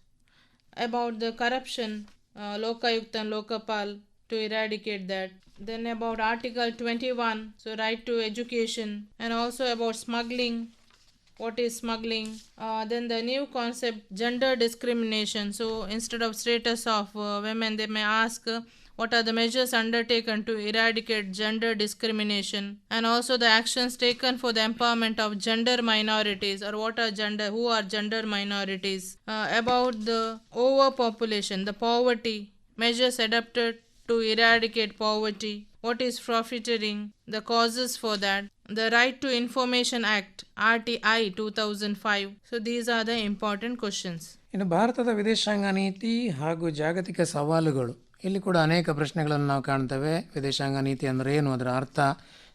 about the corruption, uh, Lokayukt and Lokapal to eradicate that. Then about Article 21, so right to education, and also about smuggling. What is smuggling? Uh, then the new concept gender discrimination. So instead of status of uh, women, they may ask. Uh, what are the measures undertaken to eradicate gender discrimination and also the actions taken for the empowerment of gender minorities or what are gender who are gender minorities uh, about the overpopulation the poverty measures adopted to eradicate poverty what is profiteering the causes for that the Right to Information Act, RTI 2005. So these are the important questions. ಇನ್ನು ಭಾರತದ ವಿದೇಶಾಂಗ ನೀತಿ ಹಾಗೂ ಜಾಗತಿಕ ಸವಾಲುಗಳು ಇಲ್ಲಿ ಕೂಡ ಅನೇಕ ಪ್ರಶ್ನೆಗಳನ್ನು ನಾವು ಕಾಣ್ತೇವೆ. ವಿದೇಶಾಂಗ ನೀತಿ ಅಂದರೆ ಏನು? ಅದರ ಅರ್ಥ,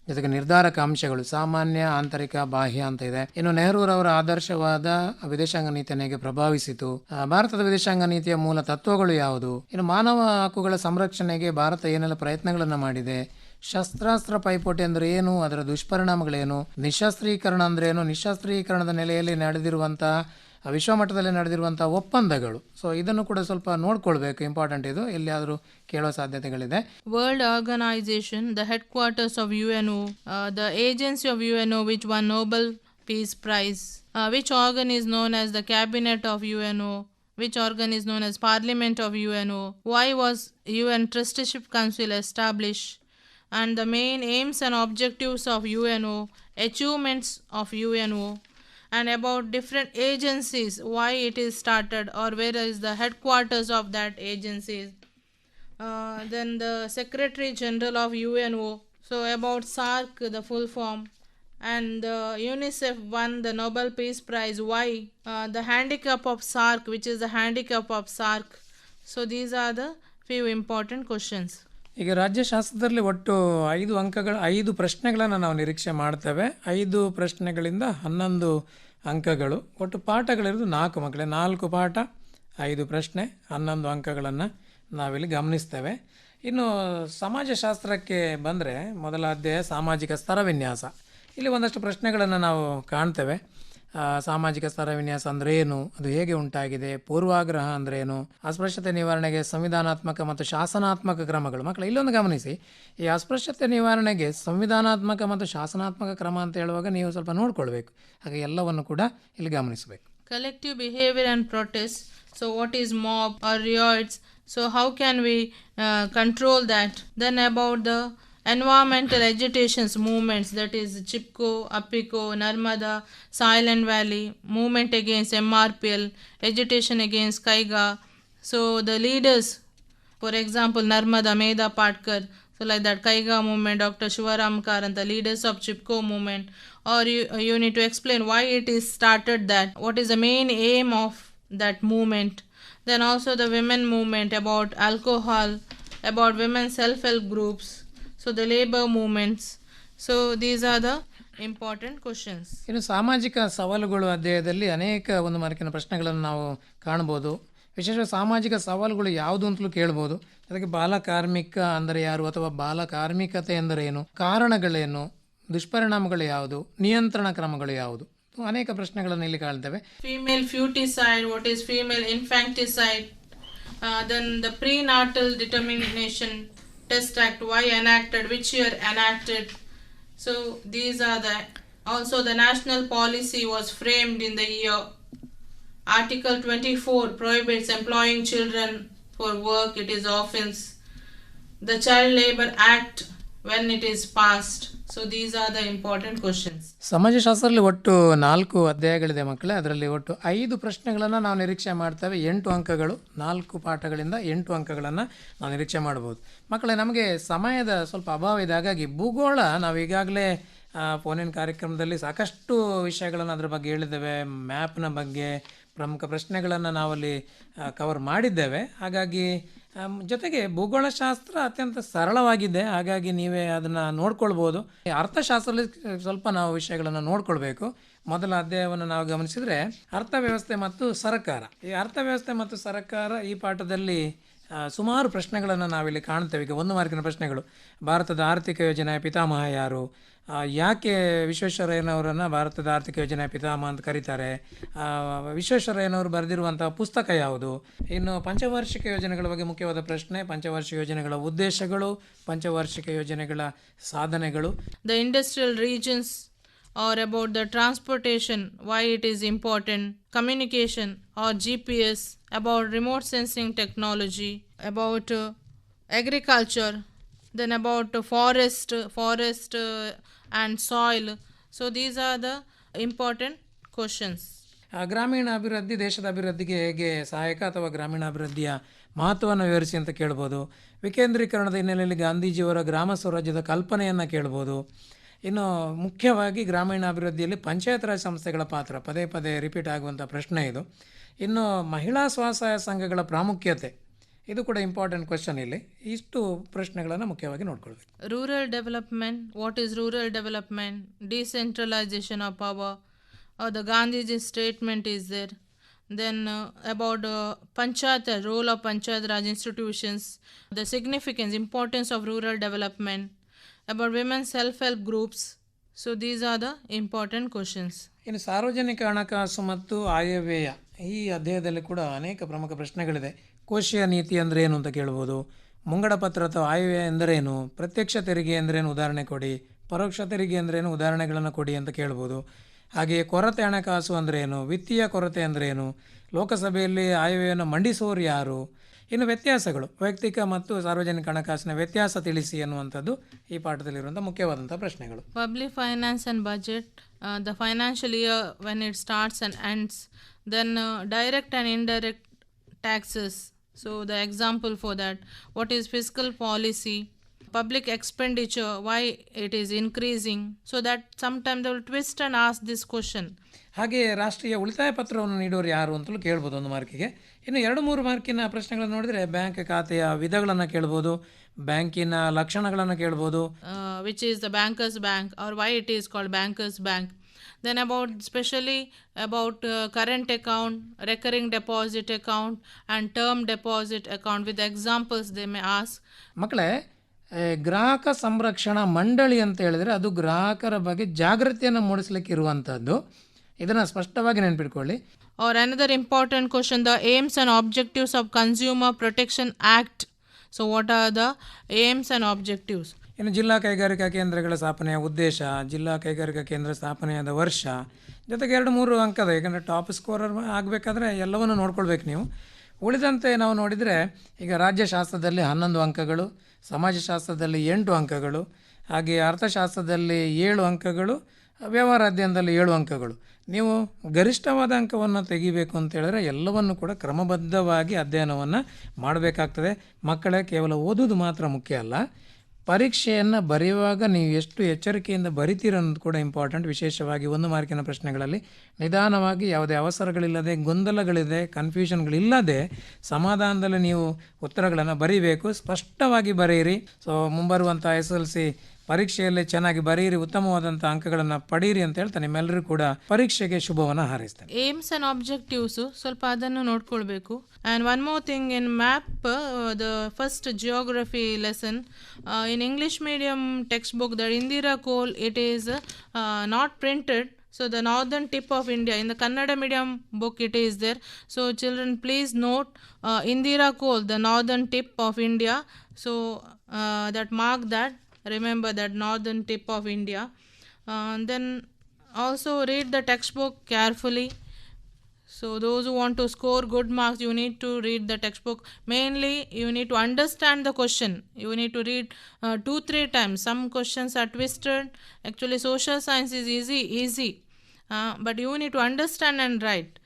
ಜೊತೆಗೆ ನಿರ್ಧಾರಕ ಅಂಶಗಳು, ಸಾಮಾನ್ಯ, ಆಂತರಿಕ, ಬಾಹ್ಯ ಅಂತ ಇದೆ. ಇನ್ನು ನೆಹರೂರವರ ಆದರ್ಶವಾದ ವಿದೇಶಾಂಗ ನೀತಿಯನ್ನು ಹೇಗೆ ಪ್ರಭಾವಿಸಿತು? ಭಾರತದ ವಿದೇಶಾಂಗ ನೀತಿಯ ಮೂಲ ತತ್ವಗಳು ಯಾವುದು? ಇನ್ನು ಮಾನವ ಹಕ್ಕುಗಳ ಸಂರಕ್ಷಣೆಗೆ ಭಾರತ ಏನೆಲ್ಲ ಪ್ರಯತ್ನಗಳನ್ನು ಮಾಡಿದೆ? ಶಸ್ತ್ರಾಸ್ತ್ರ ಪೈಪೋಟಿ ಅಂದ್ರೆ ಏನು? ಅದರ ದುಷ್ಪರಿಣಾಮಗಳೇನು? ನಿಶಸ್ತ್ರೀಕರಣ ಅಂದ್ರೆ ಏನು? ನಿಶಸ್ತ್ರೀಕರಣದ ನೆಲೆಯಲ್ಲಿ ನಡೆದಿರುವಂತಹ ವಿಶ್ವಮಟ್ಟದಲ್ಲಿ ನಡೆದಿರುವಂಥ ಒಪ್ಪಂದಗಳು. ಸೊ ಇದನ್ನು ಕೂಡ ಸ್ವಲ್ಪ ನೋಡ್ಕೊಳ್ಬೇಕು. ಇಂಪಾರ್ಟೆಂಟ್ ಇದು. ಎಲ್ಲಿಯಾದರೂ ಕೇಳೋ ಸಾಧ್ಯತೆಗಳಿದೆ. World organisation the headquarters of U N O the agency of U N O which won Nobel peace prize which organ is known won the cabinet of U N organ which organ as known Cabinet parliament of U N is why was U N UNO, why establish and the main aims and the main aims and objectives of UNO, achievements of UNO, and about different agencies, why it is started or where is the headquarters of that agencies. Uh, then the Secretary General of UNO. So about SARC, the full form, and uh, UNICEF won the Nobel Peace Prize. Why? Uh, the handicap of SARC, which is the handicap of SARC. So these are the few important questions. ಈಗ ರಾಜ್ಯಶಾಸ್ತ್ರದಲ್ಲಿ ಒಟ್ಟು ಐದು ಅಂಕಗಳ, ಐದು ಪ್ರಶ್ನೆಗಳನ್ನು ನಾವು ನಿರೀಕ್ಷೆ ಮಾಡ್ತೇವೆ. ಐದು ಪ್ರಶ್ನೆಗಳಿಂದ ಹನ್ನೊಂದು ಅಂಕಗಳು. ಒಟ್ಟು ಪಾಠಗಳಿರೋದು ನಾಲ್ಕು ಮಕ್ಕಳೇ, ನಾಲ್ಕು ಪಾಠ, ಐದು ಪ್ರಶ್ನೆ, ಹನ್ನೊಂದು ಅಂಕಗಳನ್ನು ನಾವಿಲ್ಲಿ ಗಮನಿಸ್ತೇವೆ. ಇನ್ನು ಸಮಾಜಶಾಸ್ತ್ರಕ್ಕೆ ಬಂದರೆ ಮೊದಲ ಅಧ್ಯಾಯ ಸಾಮಾಜಿಕ ಸ್ತರ ವಿನ್ಯಾಸ. ಇಲ್ಲಿ ಒಂದಷ್ಟು ಪ್ರಶ್ನೆಗಳನ್ನು ನಾವು ಕಾಣ್ತೇವೆ. ಸಾಮಾಜಿಕ ಸ್ತರ ವಿನ್ಯಾಸ ಅಂದ್ರೆ ಏನು? ಅದು ಹೇಗೆ ಉಂಟಾಗಿದೆ? ಪೂರ್ವಾಗ್ರಹ ಅಂದ್ರೆ ಏನು? ಅಸ್ಪೃಶ್ಯತೆ ನಿವಾರಣೆಗೆ ಸಂವಿಧಾನಾತ್ಮಕ ಮತ್ತು ಶಾಸನಾತ್ಮಕ ಕ್ರಮಗಳು. ಮಕ್ಕಳು, ಇಲ್ಲೊಂದು ಗಮನಿಸಿ. ಈ ಅಸ್ಪೃಶ್ಯತೆ ನಿವಾರಣೆಗೆ ಸಂವಿಧಾನಾತ್ಮಕ ಮತ್ತು ಶಾಸನಾತ್ಮಕ ಕ್ರಮ ಅಂತ ಹೇಳುವಾಗ ನೀವು ಸ್ವಲ್ಪ ನೋಡ್ಕೊಳ್ಬೇಕು. ಹಾಗೆ ಎಲ್ಲವನ್ನು ಕೂಡ ಇಲ್ಲಿ ಗಮನಿಸಬೇಕು. Collective behaviour and protest so what is mob or how can we that control that? Then about the environmental agitations movements that is Chipko, appico narmada silent valley movement against mrpl agitation against kaiga so the leaders for example, Narmada Meda Patkar, so like that Kaiga movement, Dr. Shivaram the leaders of Chipko movement, or you, you need to explain why it is started that, what is the main aim of that movement. Then also the women movement about alcohol, about women self-help groups, so the labour movements so these are the important questions ಇನ್ನು ಸಾಮಾಜಿಕ ಸವಾಲುಗಳು ಅಧ್ಯಾಯದಲ್ಲಿ ಅನೇಕ ಒಂದು ಮಾರ್ಕಿನ ಪ್ರಶ್ನೆಗಳನ್ನು ನಾವು ಕಾಣ್ಬೋದು ವಿಶೇಷವಾಗಿ ಸಾಮಾಜಿಕ ಸವಾಲುಗಳು ಯಾವುದು ಅಂತಲೂ ಕೇಳ್ಬೋದು ಅದಕ್ಕೆ ಬಾಲಕಾರ್ಮಿಕ ಅಂದರೆ ಯಾರು ಅಥವಾ ಬಾಲಕಾರ್ಮಿಕತೆ ಎಂದರೆ ಏನು ಕಾರಣಗಳೇನು ದುಷ್ಪರಿಣಾಮಗಳು ಯಾವುದು ನಿಯಂತ್ರಣ ಕ್ರಮಗಳು ಯಾವುದು? ಅನೇಕ ಪ್ರಶ್ನೆಗಳನ್ನು ಇಲ್ಲಿ ಕಾಣ್ತೇವೆ. Female foeticide what is female infanticide, then the prenatal determination. Test act, why enacted, which year enacted. So these are the also the national policy was framed in the year. Article 24 prohibits employing children for work, it is offense. The Child Labor Act when it is passed. So these are the important questions ಸಮಾಜಶಾಸ್ತ್ರದಲ್ಲಿ ಒಟ್ಟು ನಾಲ್ಕು ಅಧ್ಯಾಯಗಳಿದೆ ಮಕ್ಕಳೇ. ಅದರಲ್ಲಿ ಒಟ್ಟು ಐದು ಪ್ರಶ್ನೆಗಳನ್ನು ನಾವು ನಿರೀಕ್ಷೆ ಮಾಡ್ತೇವೆ. ಎಂಟು ಅಂಕಗಳು, ನಾಲ್ಕು ಪಾಠಗಳಿಂದ ಎಂಟು ಅಂಕಗಳನ್ನು ನಾವು ನಿರೀಕ್ಷೆ ಮಾಡ್ಬೋದು. ಮಕ್ಕಳೇ, ನಮಗೆ ಸಮಯದ ಸ್ವಲ್ಪ ಅಭಾವ ಇದೆ. ಹಾಗಾಗಿ ಭೂಗೋಳ, ನಾವು ಈಗಾಗಲೇ ಫೋನಿನ ಕಾರ್ಯಕ್ರಮದಲ್ಲಿ ಸಾಕಷ್ಟು ವಿಷಯಗಳನ್ನು ಅದರ ಬಗ್ಗೆ ಹೇಳಿದ್ದೇವೆ. ಮ್ಯಾಪ್ನ ಬಗ್ಗೆ ಪ್ರಮುಖ ಪ್ರಶ್ನೆಗಳನ್ನು ನಾವಲ್ಲಿ ಕವರ್ ಮಾಡಿದ್ದೇವೆ. ಹಾಗಾಗಿ ಜೊತೆಗೆ ಭೂಗೋಳಶಾಸ್ತ್ರ ಅತ್ಯಂತ ಸರಳವಾಗಿದೆ. ಹಾಗಾಗಿ ನೀವೇ ಅದನ್ನು ನೋಡ್ಕೊಳ್ಬೋದು. ಅರ್ಥಶಾಸ್ತ್ರದಲ್ಲಿ ಸ್ವಲ್ಪ ನಾವು ವಿಷಯಗಳನ್ನು ನೋಡ್ಕೊಳ್ಬೇಕು. ಮೊದಲ ಅಧ್ಯಾಯವನ್ನು ನಾವು ಗಮನಿಸಿದರೆ ಅರ್ಥವ್ಯವಸ್ಥೆ ಮತ್ತು ಸರ್ಕಾರ. ಈ ಅರ್ಥವ್ಯವಸ್ಥೆ ಮತ್ತು ಸರ್ಕಾರ ಈ ಪಾಠದಲ್ಲಿ ಸುಮಾರು ಪ್ರಶ್ನೆಗಳನ್ನು ನಾವಿಲ್ಲಿ ಕಾಣ್ತೇವೆ ಈಗ ಒಂದು ಮಾರ್ಕಿನ ಪ್ರಶ್ನೆಗಳು. ಭಾರತದ ಆರ್ಥಿಕ ಯೋಜನೆಯ ಪಿತಾಮಹ ಯಾರು? ಯಾಕೆ ವಿಶ್ವೇಶ್ವರಯ್ಯನವರನ್ನು ಭಾರತದ ಆರ್ಥಿಕ ಯೋಜನೆ ಪಿತಾಮ ಅಂತ ಕರೀತಾರೆ? ವಿಶ್ವೇಶ್ವರಯ್ಯನವರು ಬರೆದಿರುವಂಥ ಪುಸ್ತಕ ಯಾವುದು? ಇನ್ನು ಪಂಚವಾರ್ಷಿಕ ಯೋಜನೆಗಳ ಬಗ್ಗೆ ಮುಖ್ಯವಾದ ಪ್ರಶ್ನೆ, ಪಂಚವಾರ್ಷಿಕ ಯೋಜನೆಗಳ ಉದ್ದೇಶಗಳು, ಪಂಚವಾರ್ಷಿಕ ಯೋಜನೆಗಳ ಸಾಧನೆಗಳು. The industrial regions are about the transportation why it is important communication or G P S about remote sensing technology about agriculture then about forest forest and soil. So, these are the important questions. ಗ್ರಾಮೀಣ ಅಭಿವೃದ್ಧಿ ದೇಶದ ಅಭಿವೃದ್ಧಿಗೆ ಹೇಗೆ ಸಹಾಯಕ ಅಥವಾ ಗ್ರಾಮೀಣ ಅಭಿವೃದ್ಧಿಯ ಮಹತ್ವವನ್ನು ವಿವರಿಸಿ ಅಂತ ಕೇಳ್ಬೋದು. ವಿಕೇಂದ್ರೀಕರಣದ ಹಿನ್ನೆಲೆಯಲ್ಲಿ ಗಾಂಧೀಜಿಯವರ ಗ್ರಾಮ ಸ್ವರಾಜ್ಯದ ಕಲ್ಪನೆಯನ್ನು ಕೇಳ್ಬೋದು. ಇನ್ನು ಮುಖ್ಯವಾಗಿ ಗ್ರಾಮೀಣಾಭಿವೃದ್ಧಿಯಲ್ಲಿ ಪಂಚಾಯತ್ ರಾಜ್ ಸಂಸ್ಥೆಗಳ ಪಾತ್ರ. ಪದೇ ಪದೇ ರಿಪೀಟ್ ಆಗುವಂಥ ಪ್ರಶ್ನೆ ಇದು. ಇನ್ನು ಮಹಿಳಾ ಸ್ವಸಹಾಯ ಸಂಘಗಳ ಪ್ರಾಮುಖ್ಯತೆ. ಇದು ಕೂಡ ಇಂಪಾರ್ಟೆಂಟ್ ಕ್ವೆಶನ್ ಇಲ್ಲಿ. ಇಷ್ಟು ಪ್ರಶ್ನೆಗಳನ್ನು ಮುಖ್ಯವಾಗಿ ನೋಡ್ಕೊಳ್ಬೇಕು. Rural development what is rural development decentralisation of power the Gandhiji statement is there then about panchayat role of panchayat raj institutions the significance importance of rural development about women self help groups so these are the important questions ಇನ್ನು ಸಾರ್ವಜನಿಕ ಹಣಕಾಸು ಮತ್ತು ಆಯವ್ಯಯ ಈ ಅಧ್ಯಯದಲ್ಲಿ ಕೂಡ ಅನೇಕ ಪ್ರಮುಖ ಪ್ರಶ್ನೆಗಳಿದೆ. ಕೋಶೀಯ ನೀತಿ ಅಂದರೆ ಏನು ಅಂತ ಕೇಳ್ಬೋದು? ಮುಂಗಡ ಪತ್ರ ಅಥವಾ ಆಯವ್ಯಯ ಎಂದರೇನು ಪ್ರತ್ಯಕ್ಷ ತೆರಿಗೆ ಎಂದರೇನು ಉದಾಹರಣೆ ಕೊಡಿ. ಪರೋಕ್ಷ ತೆರಿಗೆ ಅಂದ್ರೇನು ಉದಾಹರಣೆಗಳನ್ನು ಕೊಡಿ ಅಂತ ಕೇಳ್ಬೋದು. ಹಾಗೆಯೇ ಕೊರತೆ ಹಣಕಾಸು ಅಂದ್ರೇನು ವಿತ್ತೀಯ ಕೊರತೆ ಅಂದ್ರೇನು ಲೋಕಸಭೆಯಲ್ಲಿ ಆಯವ್ಯವನ್ನು ಮಂಡಿಸೋರು ಯಾರು? ಇನ್ನು ವ್ಯತ್ಯಾಸಗಳು. ವೈಯಕ್ತಿಕ ಮತ್ತು ಸಾರ್ವಜನಿಕ ಹಣಕಾಸಿನ ವ್ಯತ್ಯಾಸ ತಿಳಿಸಿ ಅನ್ನುವಂಥದ್ದು ಈ ಪಾಠದಲ್ಲಿರುವಂಥ ಮುಖ್ಯವಾದಂಥ ಪ್ರಶ್ನೆಗಳು. Public finance and budget the financial year when it starts and and then direct and indirect taxes So the example for that, what is fiscal policy, public expenditure, why it is increasing. So that sometimes they will twist and ask this question. ಹಾಗೆ ರಾಷ್ಟ್ರೀಯ ಉಳಿತಾಯ ಪತ್ರವನ್ನು ನೀಡೋರು ಯಾರು ಅಂತಲೂ ಕೇಳ್ಬೋದು ಒಂದು ಮಾರ್ಕಿಗೆ ಇನ್ನು ಎರಡು ಮೂರು ಮಾರ್ಕಿನ ಪ್ರಶ್ನೆಗಳನ್ನು ನೋಡಿದರೆ ಬ್ಯಾಂಕ್ ಖಾತೆಯ ವಿಧಗಳನ್ನು ಕೇಳ್ಬೋದು ಬ್ಯಾಂಕಿನ ಲಕ್ಷಣಗಳನ್ನು ಕೇಳ್ಬೋದು which is the bankers bank or why it is called bankers bank then about especially about uh, current account recurring deposit account and term deposit account with examples they may ask ಮಕ್ಕಳೇ grahaka ಗ್ರಾಹಕ ಸಂರಕ್ಷಣಾ ಮಂಡಳಿ ಅಂತ ಹೇಳಿದರೆ ಅದು ಗ್ರಾಹಕರ ಬಗ್ಗೆ ಜಾಗೃತಿಯನ್ನು ಮೂಡಿಸ್ಲಿಕ್ಕೆ ಇರುವಂಥದ್ದು ಇದನ್ನು ಸ್ಪಷ್ಟವಾಗಿ ನೆನ್ಪಿಟ್ಕೊಳ್ಳಿ or another important question the aims and objectives of consumer protection act so what are the aims and objectives ಇನ್ನು ಜಿಲ್ಲಾ ಕೈಗಾರಿಕಾ ಕೇಂದ್ರಗಳ ಸ್ಥಾಪನೆಯ ಉದ್ದೇಶ, ಜಿಲ್ಲಾ ಕೈಗಾರಿಕಾ ಕೇಂದ್ರ ಸ್ಥಾಪನೆಯಾದ ವರ್ಷ, ಜೊತೆಗೆ ಎರಡು ಮೂರು ಅಂಕದ ಏಕೆಂದರೆ ಟಾಪ್ ಸ್ಕೋರರ್ ಆಗಬೇಕಾದ್ರೆ ಎಲ್ಲವನ್ನು ನೋಡ್ಕೊಳ್ಬೇಕು ನೀವು. ಉಳಿದಂತೆ ನಾವು ನೋಡಿದರೆ ಈಗ ರಾಜ್ಯಶಾಸ್ತ್ರದಲ್ಲಿ ಹನ್ನೊಂದು ಅಂಕಗಳು ಸಮಾಜಶಾಸ್ತ್ರದಲ್ಲಿ ಎಂಟು ಅಂಕಗಳು, ಹಾಗೆ ಅರ್ಥಶಾಸ್ತ್ರದಲ್ಲಿ ಏಳು ಅಂಕಗಳು ವ್ಯವಹಾರ ಅಧ್ಯಯನದಲ್ಲಿ ಏಳು ಅಂಕಗಳು. ನೀವು ಗರಿಷ್ಠವಾದ ಅಂಕವನ್ನು ತೆಗಿಬೇಕು ಅಂತ ಹೇಳಿದ್ರೆ ಎಲ್ಲವನ್ನು ಕೂಡ ಕ್ರಮಬದ್ಧವಾಗಿ ಅಧ್ಯಯನವನ್ನು ಮಾಡಬೇಕಾಗ್ತದೆ. ಮಕ್ಕಳೇ ಕೇವಲ ಓದೋದು ಮಾತ್ರ ಮುಖ್ಯ ಅಲ್ಲ. ಪರೀಕ್ಷೆಯನ್ನು ಬರೆಯುವಾಗ ನೀವು ಎಷ್ಟು ಎಚ್ಚರಿಕೆಯಿಂದ ಬರಿತೀರೋ ಅನ್ನೋದು ಕೂಡ ಇಂಪಾರ್ಟೆಂಟ್ ವಿಶೇಷವಾಗಿ ಒಂದು ಮಾರ್ಕಿನ ಪ್ರಶ್ನೆಗಳಲ್ಲಿ. ನಿಧಾನವಾಗಿ ಯಾವುದೇ ಅವಸರಗಳಿಲ್ಲದೆ, ಗೊಂದಲಗಳಿದೆ ಕನ್ಫ್ಯೂಷನ್ಗಳಿಲ್ಲದೆ ಸಮಾಧಾನದಲ್ಲಿ ನೀವು ಉತ್ತರಗಳನ್ನು ಬರೀಬೇಕು. ಸ್ಪಷ್ಟವಾಗಿ ಬರೆಯಿರಿ. ಸೊ ಮುಂಬರುವಂಥ ಎಸ್ ಎಲ್ ಸಿ ಪರೀಕ್ಷೆಯಲ್ಲಿ ಚೆನ್ನಾಗಿ ಬರೆಯಿರಿ, ಉತ್ತಮವಾದಂಥ ಅಂಕಗಳನ್ನು ಪಡೀರಿ ಅಂತ ಹೇಳ್ತಾ ನಿಮ್ಮೆಲ್ಲರೂ ಕೂಡ ಪರೀಕ್ಷೆಗೆ ಶುಭವನ್ನು ಹಾರೈಸ್ತಾರೆ ಏಮ್ಸ್ ಅಂಡ್ ಆಬ್ಜೆಕ್ಟಿವ್ಸ್ ಸ್ವಲ್ಪ ಅದನ್ನು ನೋಡ್ಕೊಳ್ಬೇಕು. And one more thing in map the first geography lesson in English medium text book the Indira Col it is not printed so the northern tip of India in the Kannada medium book it is there. So children please note Indira Col the the tip of India so that mark that. Remember that northern tip of india. Uh, then also read the textbook carefully. So those who want to score good marks you need to read the textbook. Mainly you need to understand the question. You need to read uh, two three times. Some questions are twisted. Actually social science is easy easy. Uh, but you need to understand and write